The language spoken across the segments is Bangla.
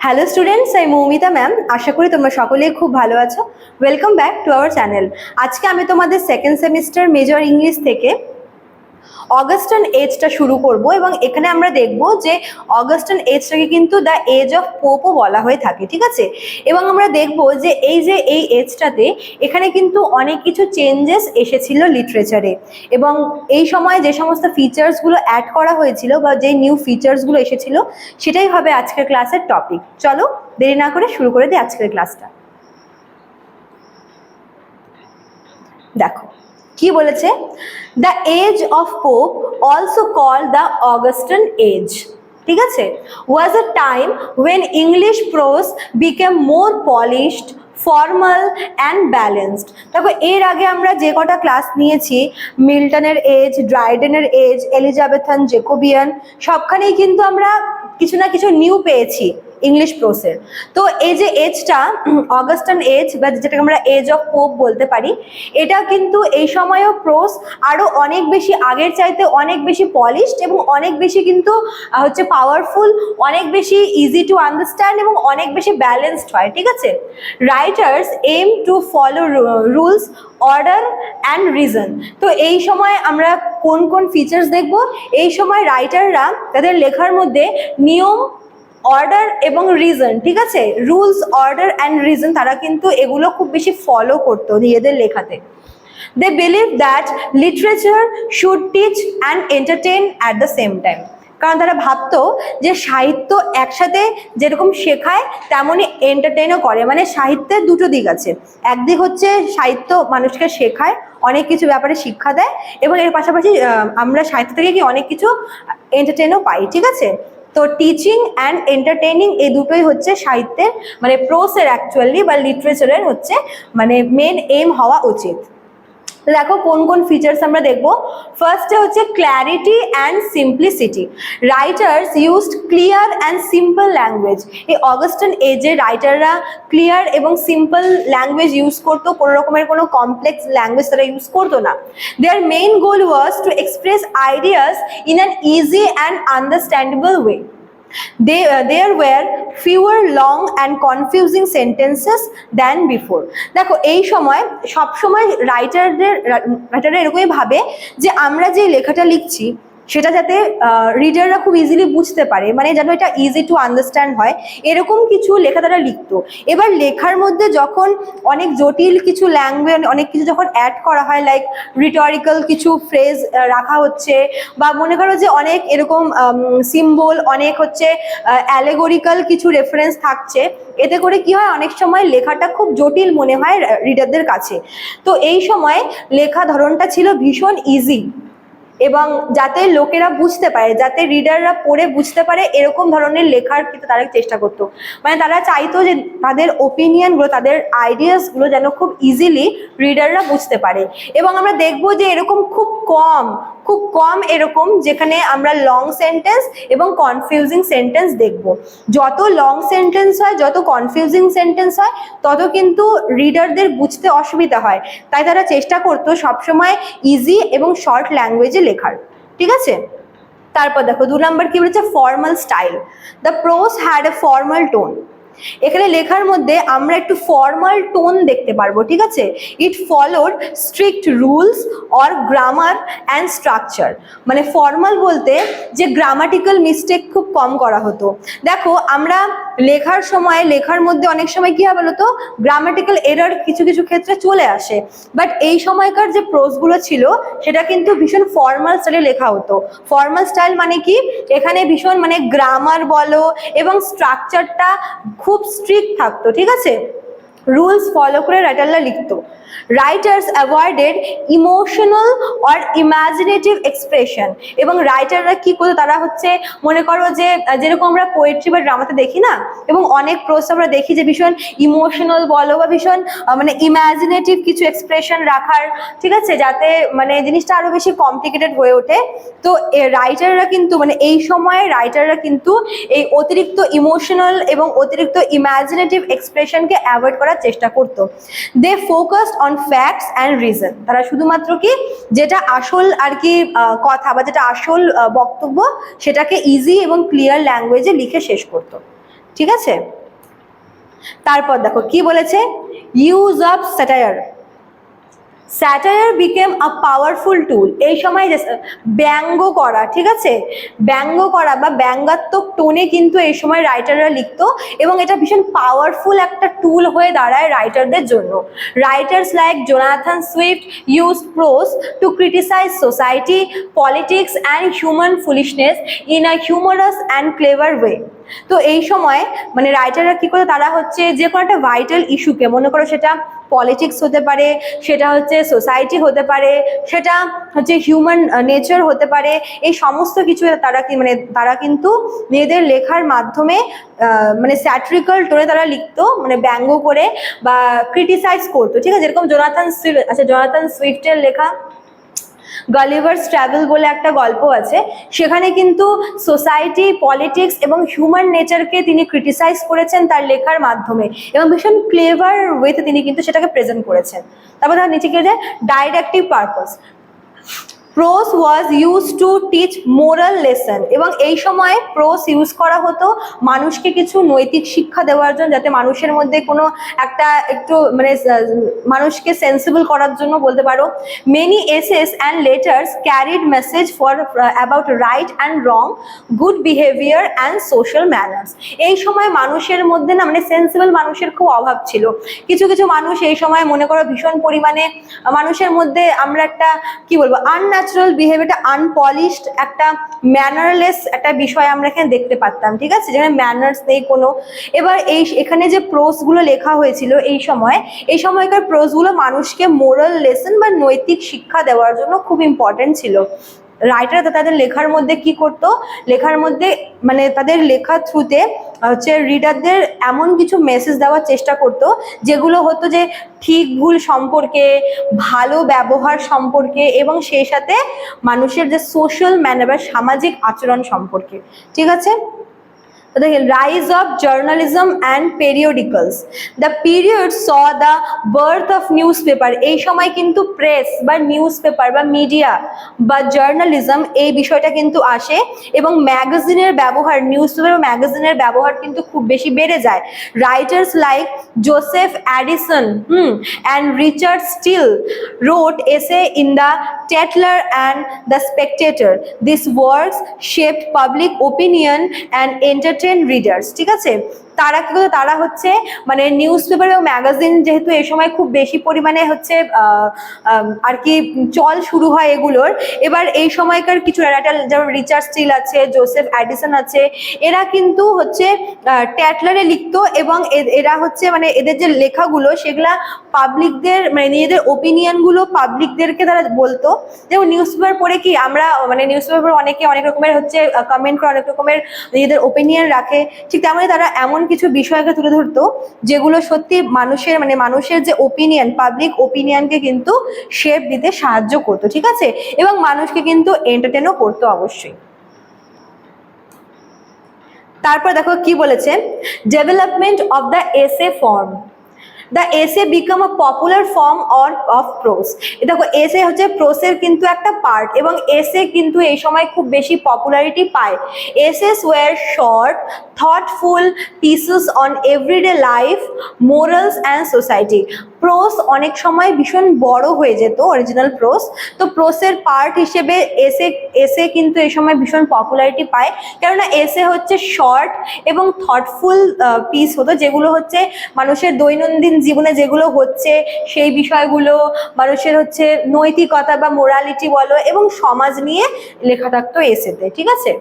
হ্যালো স্টুডেন্টস আমি মৌমিতা ম্যাম আশা করি তোমরা সকলেই খুব ভালো আছো। Welcome back to our channel আজকে আমি তোমাদের সেকেন্ড সেমিস্টার মেজর ইংলিশ থেকে অগাস্টান এজটা শুরু করব এবং এখানে আমরা দেখব যে অগাস্টান এজটাকে কিন্তু দ্য এজ অফ পোপও বলা হয়ে থাকে, ঠিক আছে? এবং আমরা দেখব যে এই যে এই এজটাতে এখানে কিন্তু অনেক কিছু চেঞ্জেস এসেছিল লিটারেচারে এবং এই সময় যে সমস্ত ফিচার্সগুলো অ্যাড করা হয়েছিল বা যে নিউ ফিচার্সগুলো এসেছিল, সেটাই হবে আজকের ক্লাসের টপিক চলো, দেরি না করে শুরু করে দিই আজকের ক্লাসটা দেখো কি বলেছে? The age of Pope also call the Augustan age ঠিক আছে? Was a time when English prose became more polished formal and balanced. দেখো, এর আগে আমরা যে কটা ক্লাস নিয়েছি, মিল্টনের এজ, ড্রাইডেনের এজ, এলিজাবেথান জেকোবিয়ান সবখানেই কিন্তু আমরা কিছু না কিছু নিউ পেয়েছি ইংলিশ প্রোসের তো এই যে এজটা, অগাস্টান এজ, বা যেটাকে আমরা এজ অফ পোপ বলতে পারি, এটা কিন্তু এই সময়ও প্রোস আরও অনেক বেশি আগের চাইতে অনেক বেশি পলিশড এবং অনেক বেশি কিন্তু হচ্ছে পাওয়ারফুল অনেক বেশি ইজি টু আন্ডারস্ট্যান্ড এবং অনেক বেশি ব্যালেন্সড হয়, ঠিক আছে? Writers aim to follow rules order and reason তো এই সময় আমরা কোন কোন ফিচার্স দেখব? এই সময় রাইটাররা তাদের লেখার মধ্যে নিয়ম অর্ডার এবং রিজন ঠিক আছে? রুলস অর্ডার অ্যান্ড রিজন তারা কিন্তু এগুলো খুব বেশি ফলো করতো নিজেদের লেখাতে। They believe that literature should teach and entertain at the same time কারণ তারা ভাবতো যে সাহিত্য একসাথে যেরকম শেখায়, তেমনই এন্টারটেনও করে। মানে সাহিত্যের দুটো দিক আছে। একদিক হচ্ছে সাহিত্য মানুষকে শেখায়, অনেক কিছু ব্যাপারে শিক্ষা দেয় এবং এর পাশাপাশি আমরা সাহিত্য থেকে কি অনেক কিছু এন্টারটেনও পাই, ঠিক আছে? তো টিচিং অ্যান্ড এন্টারটেইনিং এই দুটোই হচ্ছে সাহিত্যের মানে প্রোসের অ্যাকচুয়ালি বা লিটারেচারের হচ্ছে মানে মেন এম হওয়া উচিত। দেখো কোন কোন ফিচার্স আমরা দেখব। ফার্স্টে হচ্ছে clarity and simplicity writers used clear and simple language এই অগস্টান এজে রাইটাররা ক্লিয়ার এবং সিম্পল ল্যাঙ্গুয়েজ ইউজ করতো, কোনো রকমের কোনো কমপ্লেক্স ল্যাঙ্গুয়েজ তারা ইউজ করতো না। Their main goal was to express ideas in an easy and understandable way they uh, there were fewer long and confusing sentences than before দেখো এই সময় সব সময় রাইটারদের রাইটাররা এরকমই ভাবে যে আমরা যে লেখাটা লিখছি সেটা যাতে রিডাররা খুব ইজিলি বুঝতে পারে মানে যেন এটা ইজি টু আন্ডারস্ট্যান্ড হয়। এরকম কিছু লেখা তারা লিখতো। এবার লেখার মধ্যে যখন অনেক জটিল কিছু ল্যাঙ্গুয়েজ অনেক কিছু যখন অ্যাড করা হয় লাইক রিটরিক্যাল কিছু ফ্রেজ রাখা হচ্ছে, বা মনে করো যে অনেক এরকম সিম্বল অনেক হচ্ছে অ্যালেগোরিক্যাল কিছু রেফারেন্স থাকছে, এতে করে কি হয়, অনেক সময় লেখাটা খুব জটিল মনে হয় রিডারদের কাছে। তো এই সময় লেখা ধরনটা ছিল ভীষণ ইজি এবং যাতে লোকেরা বুঝতে পারে, যাতে রিডাররা পড়ে বুঝতে পারে এরকম ধরনের লেখার কিন্তু তারা চেষ্টা করতো। মানে তারা চাইতো যে তাদের ওপিনিয়নগুলো তাদের আইডিয়াসগুলো যেন খুব ইজিলি রিডাররা বুঝতে পারে। এবং আমরা দেখব যে এরকম খুব কম খুব কম এরকম যেখানে আমরা লং সেন্টেন্স এবং কনফিউজিং সেন্টেন্স দেখব। যত লং সেন্টেন্স হয়, যত কনফিউজিং সেন্টেন্স হয়, তত কিন্তু রিডারদের বুঝতে অসুবিধা হয়। তাই তারা চেষ্টা করতো সবসময় ইজি এবং শর্ট ল্যাঙ্গুয়েজে লেখার। ঠিক আছে? তারপর দেখো, দু নম্বর কি বলেছে? Formal style the prose had a formal tone এখানে লেখার মধ্যে আমরা একটু ফর্মাল টোন দেখতে পারব, ঠিক আছে? It followed strict rules or grammar and structure মানে ফর্মাল বলতে যে গ্রামাটিক্যাল মিস্টেক খুব কম করা হতো। দেখো, আমরা লেখার সময়, লেখার মধ্যে অনেক সময় কি হয় বলতো? গ্রামাটিক্যাল এরার কিছু কিছু ক্ষেত্রে চলে আসে। বাট এই সময়কার যে প্রোজগুলো ছিল, সেটা কিন্তু ভীষণ ফর্মাল স্টাইলে লেখা হতো। ফর্মাল স্টাইল মানে কি? এখানে ভীষণ মানে গ্রামার বলো এবং স্ট্রাকচারটা খুব স্ট্রিক্ট থাকতো, ঠিক আছে? রুলস ফলো করে রাইটাররা লিখতো। Writers avoided emotional or imaginative expression এবং রাইটাররা কি করতো? তারা হচ্ছে মনে করো যে, যেরকম আমরা পোয়েট্রি বা ড্রামাতে দেখি না? এবং অনেক প্রোস আমরা দেখি যে ভীষণ ইমোশনাল বলো বা ভীষণ মানে ইমাজিনেটিভ কিছু এক্সপ্রেশন রাখার, ঠিক আছে? যাতে মানে জিনিসটা আরও বেশি কমপ্লিকেটেড হয়ে ওঠে। তো রাইটাররা কিন্তু মানে এই সময়ে রাইটাররা কিন্তু এই অতিরিক্ত ইমোশনাল এবং অতিরিক্ত ইমাজিনেটিভ এক্সপ্রেশনকে অ্যাভয়েড করার চেষ্টা করতো। They focused on facts and reason তারা শুধুমাত্র কি যেটা আসল আর কি কথা বা যেটা আসল বক্তব্য সেটাকে ইজি এবং ক্লিয়ার ল্যাঙ্গুয়েজে লিখে শেষ করত। ঠিক আছে? তারপর দেখো, কি বলেছে? Use of satire satire became a powerful tool এই সময় ব্যঙ্গ করা, ঠিক আছে? ব্যঙ্গ করা বা ব্যঙ্গাত্মক টোনে কিন্তু এই সময় রাইটাররা লিখত এবং এটা ভীষণ পাওয়ারফুল একটা টুল হয়ে দাঁড়ায় রাইটারদের জন্য। Writers like Jonathan Swift use prose to criticize society politics and human foolishness in a humorous and clever way তো এই সময় মানে রাইটাররা কী করে? তারা হচ্ছে যে কোনো একটা ভাইটাল ইস্যুকে মনে করো সেটা পলিটিক্স হতে পারে, সেটা হচ্ছে সোসাইটি হতে পারে, সেটা হচ্ছে হিউম্যান নেচার হতে পারে, এই সমস্ত কিছু তারা কি মানে তারা কিন্তু নিজেদের লেখার মাধ্যমে মানে স্যাট্রিক্যাল টোনে তারা লিখতো মানে ব্যঙ্গ করে বা ক্রিটিসাইজ করতো। ঠিক আছে? যেরকম জোনাথন সুইফট আচ্ছা জোনাথন সুইফটের লেখা গালিভার্স ট্রাভেল বলে একটা গল্প আছে। সেখানে কিন্তু সোসাইটি পলিটিক্স এবং হিউম্যান নেচারকে তিনি ক্রিটিসাইজ করেছেন তার লেখার মাধ্যমে এবং ভীষণ ক্লেভার ওয়েতে তিনি কিন্তু সেটাকে প্রেজেন্ট করেছেন। তারপর তার নিচে কি আছে directive purpose prose was use to teach moral lesson এবং এই সময় প্রোস ইউজ করা হতো মানুষকে কিছু নৈতিক শিক্ষা দেওয়ার জন্য, যাতে মানুষের মধ্যে কোনো একটা একটু মানে মানুষকে সেন্সিবল করার জন্য বলতে পারো। Many essays and letters carried message for about right and wrong good behaviour and social manners এই সময় মানুষের মধ্যে না মানে সেন্সিবল মানুষের খুব অভাব ছিল। কিছু কিছু মানুষ এই সময় মনে করো ভীষণ পরিমাণে, মানুষের মধ্যে আমরা একটা, কি বলব আনন্যাচারাল বিহেভিয়ারটা আনপলিশড একটা ম্যানারলেস একটা বিষয় আমরা এখানে দেখতে পারতাম, ঠিক আছে? যেখানে ম্যানার্স নেই কোনো। এবার এই এখানে যে প্রোসগুলো লেখা হয়েছিল এই সময়, এই সময়কার প্রোসগুলো মানুষকে মোরাল লেসন বা নৈতিক শিক্ষা দেওয়ার জন্য খুব ইম্পর্টেন্ট ছিল। রাইটার তাদের লেখার মধ্যে কি করত? লেখার মধ্যে মানে তাদের লেখার থ্রুতে হচ্ছে রিডারদের এমন কিছু মেসেজ দেওয়ার চেষ্টা করত, যেগুলো হতো যে ঠিক ভুল সম্পর্কে, ভালো ব্যবহার সম্পর্কে এবং সেই সাথে মানুষের যে সোশ্যাল ম্যানে সামাজিক আচরণ সম্পর্কে। ঠিক আছে? দেখেন rise of journalism and periodicals the period saw the birth of newspaper এই সময় কিন্তু প্রেস বা নিউজ পেপার বা মিডিয়া বা জার্নালিজম এই বিষয়টা কিন্তু আসে এবং ম্যাগাজিনের ব্যবহার নিউজ পেপার ম্যাগাজিনের ব্যবহার কিন্তু খুব বেশি বেড়ে যায়। Writers like Joseph Addison hmm and Richard Steele wrote essay in the Tetler and the Spectator. These works shaped public opinion and entertained readers. ঠিক আছে তারা কি করতো? তারা হচ্ছে মানে নিউজ পেপার এবং ম্যাগাজিন যেহেতু এই সময় খুব বেশি পরিমাণে হচ্ছে আর কি চল শুরু হয় এগুলোর এবার এই সময়কার কিছু রাইটার যেমন রিচার্ড স্টিল আছে, জোসেফ অ্যাডিসন আছে, এরা কিন্তু হচ্ছে ট্যাটলারে লিখতো এবং এ- এরা হচ্ছে মানে এদের যে লেখাগুলো সেগুলা পাবলিকদের মানে নিজেদের ওপিনিয়নগুলো পাবলিকদেরকে তারা বলতো যেমন নিউজ পেপার পড়ে কি আমরা মানে নিউজ পেপার অনেকে অনেক রকমের হচ্ছে কমেন্ট করে অনেক রকমের নিজেদের ওপিনিয়ন রাখে ঠিক তেমনই তারা এমন কিছু বিষয়কে তুলে ধরতো, যেগুলো সত্যি মানুষের মানে মানুষের যে ওপিনিয়ন পাবলিক ওপিনিয়নকে কিন্তু শেপ দিতে সাহায্য করতো, ঠিক আছে? এবং মানুষকে কিন্তু এন্টারটেনও করতো অবশ্যই। তারপর দেখো কি বলেছে? Development of the essay form the essay became a popular form or of prose দেখো এসে হচ্ছে প্রোসের কিন্তু একটা পার্ট এবং এসে কিন্তু এই সময় খুব বেশি পপুলারিটি পায়। Essays were short thoughtful pieces on everyday life morals and society prose অনেক সময় ভীষণ বড় হয়ে যেত অরিজিনাল প্রোস তো প্রোসের পার্ট হিসেবে এসে এসে কিন্তু এই সময় ভীষণ পপুলারিটি পায়। কেননা এসে হচ্ছে শর্ট এবং থটফুল পিস হতো, যেগুলো হচ্ছে মানুষের দৈনন্দিন জীবনে যেগুলো হচ্ছে, সেই বিষয়গুলো মানুষের হচ্ছে নৈতিকতা বা মোরালিটি বলো এবং সমাজ নিয়ে লেখা থাকতো এসেতে ঠিক আছে?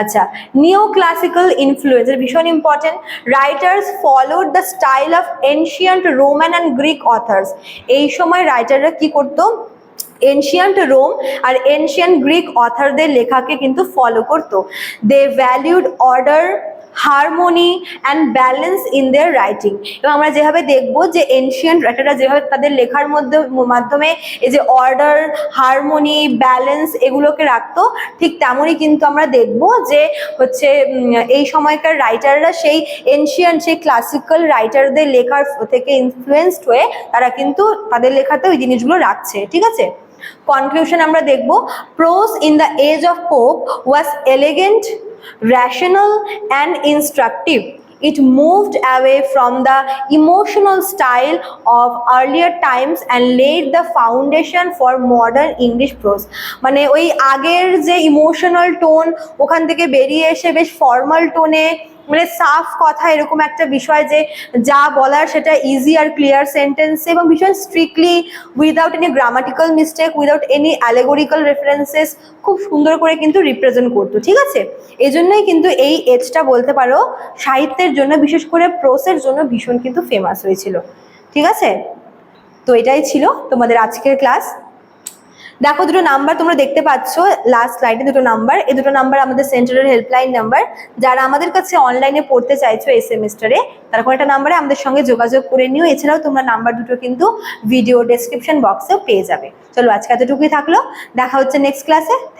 আচ্ছা নিও ক্লাসিক্যাল ইনফ্লুয়েন্স ভীষণ important writers followed the style of ancient Roman and Greek authors এই সময় রাইটাররা কি করতো? এনশিয়ান্ট রোম আর এনশিয়ান্ট গ্রিক অথারদের লেখাকে কিন্তু ফলো করতো। They valued order harmony and balance in their writing এবং আমরা যেভাবে দেখব যে এনশিয়ান্ট রাইটাররা যেভাবে তাদের লেখার মধ্যে, মাধ্যমে এই যে অর্ডার হারমোনি ব্যালেন্স এগুলোকে রাখতো, ঠিক তেমনই কিন্তু আমরা দেখব যে হচ্ছে এই সময়কার রাইটাররা সেই এনশিয়ান্ট সেই ক্লাসিক্যাল রাইটারদের লেখার থেকে ইনফ্লুয়েসড হয়ে তারা কিন্তু তাদের লেখাতে ওই জিনিসগুলো রাখছে, ঠিক আছে? কনক্লুশন আমরা দেখব prose in the age of Pope was elegant rational and instructive it moved away from the emotional style of earlier times and laid the foundation for modern English prose মানে ওই আগের যে ইমোশনাল টোন ওখান থেকে বেরিয়ে এসে বেশ ফর্মাল টোনে মানে সাফ কথা এরকম একটা বিষয় যে যা বলার সেটা ইজি আর ক্লিয়ার সেন্টেন্স এবং ভীষণ strictly without any grammatical mistake without any allegorical references খুব সুন্দর করে কিন্তু রিপ্রেজেন্ট করতো, ঠিক আছে? এই জন্যই কিন্তু এই এজটা বলতে পারো, সাহিত্যের জন্য বিশেষ করে প্রোসের জন্য ভীষণ কিন্তু ফেমাস হয়েছিল, ঠিক আছে? তো এটাই ছিল তোমাদের আজকের ক্লাস দেখো, দুটো নাম্বার তোমরা দেখতে পাচ্ছ লাস্ট স্লাইডে দুটো নাম্বার এই দুটো নাম্বার আমাদের সেন্টারের হেল্পলাইন নাম্বার যারা আমাদের কাছে অনলাইনে পড়তে চাইছো এই সেমিস্টারে তারা কোনো একটা নাম্বারে আমাদের সঙ্গে যোগাযোগ করে নিও। এছাড়াও তোমরা নাম্বার দুটো কিন্তু ভিডিও ডেসক্রিপশন বক্সেও পেয়ে যাবে। চলো, আজকে এতটুকুই থাকল। দেখা হচ্ছে নেক্সট ক্লাসে থ্যাংক